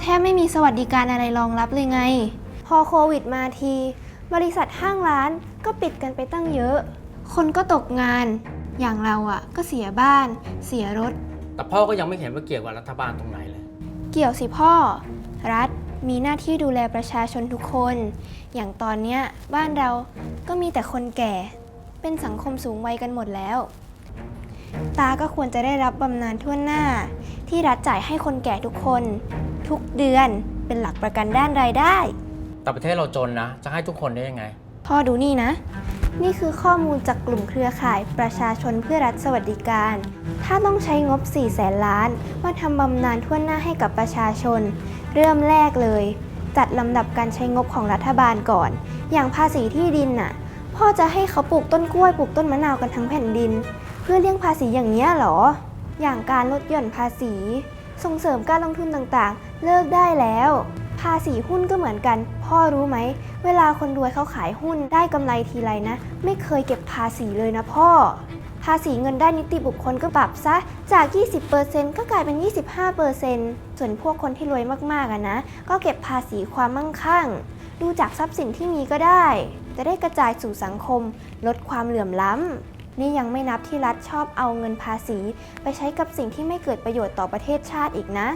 แทบไม่มีสวัสดิการอะไรรองรับเลยไง พอโควิดมาที บริษัทห้างร้านก็ปิดกันไปตั้งเยอะ คนก็ตกงาน อย่างเราอะ่ะ ก็เสียบ้าน เสียรถ แต่พ่อก็ยังไม่เห็นว่าเกี่ยวกับรัฐบาลตรงไหนเลย เกี่ยวสิพ่อ รัฐมีหน้าที่ดูแลประชาชนทุกคน อย่างตอนเนี้ยบ้านเราก็มีแต่คนแก่ เป็นสังคมสูงวัยกันหมดแล้ว ตาก็ควรจะได้รับบำนาญทั่วหน้า ที่รัฐจ่ายให้คนแก่ทุกคน ทุกเดือนเป็นหลักประกันด้านรายได้ แต่ประเทศเราจนนะ จะให้ทุกคนได้ยังไง พ่อดูนี่นะ นี่คือข้อมูลจากกลุ่มเครือข่ายประชาชนเพื่อรัฐสวัสดิการ ถ้าต้องใช้งบ 4 แสนล้าน มาทำบำนาญทั่วหน้าให้กับประชาชน เริ่มแรกเลย จัดลำดับการใช้งบของรัฐบาลก่อน อย่างภาษีที่ดินน่ะ พ่อจะให้เขาปลูกต้นกล้วยปลูกต้นมะนาวกันทั้งแผ่นดิน เพื่อเลี่ยงภาษีอย่างเนี้ยเหรอ อย่างการลดหย่อนภาษี ส่งเสริมการลงทุนต่างๆ เลิกได้แล้ว ภาษีหุ้นก็เหมือนกัน พ่อรู้ไหม เวลาคนรวยเขาขายหุ้นได้กำไรทีไรนะ ไม่เคยเก็บภาษีเลยนะพ่อ ภาษีเงินได้นิติบุคคลก็ปรับซะ จาก 20%ก็กลายเป็น 25%ส่วนพวกคนที่รวยมากๆอะนะ ก็เก็บภาษีความมั่งคั่ง ดูจากทรัพย์สินที่มีก็ได้ จะได้กระจายสู่สังคม ลดความเหลื่อมล้ำนี่ยังไม่นับที่รัฐชอบเอาเงินภาษี ไปใช้กับสิ่งที่ไม่เกิดประโยชน์ต่อประเทศชาติอีกนะ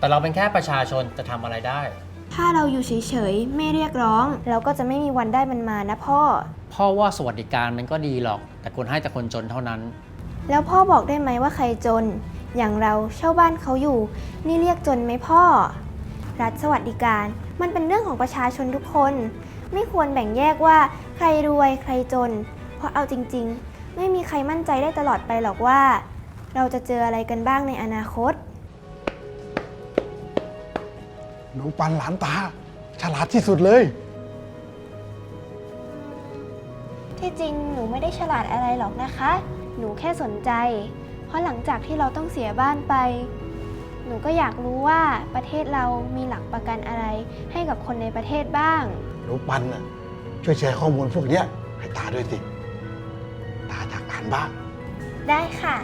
แต่เราเป็นแค่ประชาชนจะทำอะไรได้ ถ้าเราอยู่เฉยๆ ไม่เรียกร้อง เราก็จะไม่มีวันได้มันมานะพ่อ พ่อว่าสวัสดิการมันก็ดีหรอก แต่ควรให้แต่คนจนเท่านั้น แล้วพ่อบอกได้ไหมว่าใครจน อย่างเราเช่าบ้านเขาอยู่ นี่เรียกจนไหมพ่อ รัฐสวัสดิการมันเป็นเรื่องของประชาชนทุกคน ไม่ควรแบ่งแยกว่าใครรวยใครจน เพราะเอาจริงๆ ไม่มีใครมั่นใจได้ตลอดไปหรอกว่า เราจะเจออะไรกันบ้างในอนาคต หนูปันหลานตา ฉลาดที่สุดเลย ที่จริงหนูไม่ได้ฉลาดอะไรหรอกนะคะ หนูแค่สนใจ เพราะหลังจากที่เราต้องเสียบ้านไป หนูก็อยากรู้ว่าประเทศเรามีหลักประกันอะไร ให้กับคนในประเทศบ้าง หนูปันน่ะช่วยแชร์ข้อมูลพวกเนี้ยให้ตาด้วยสิ ตาอยากอ่านบ้าง ได้ค่ะ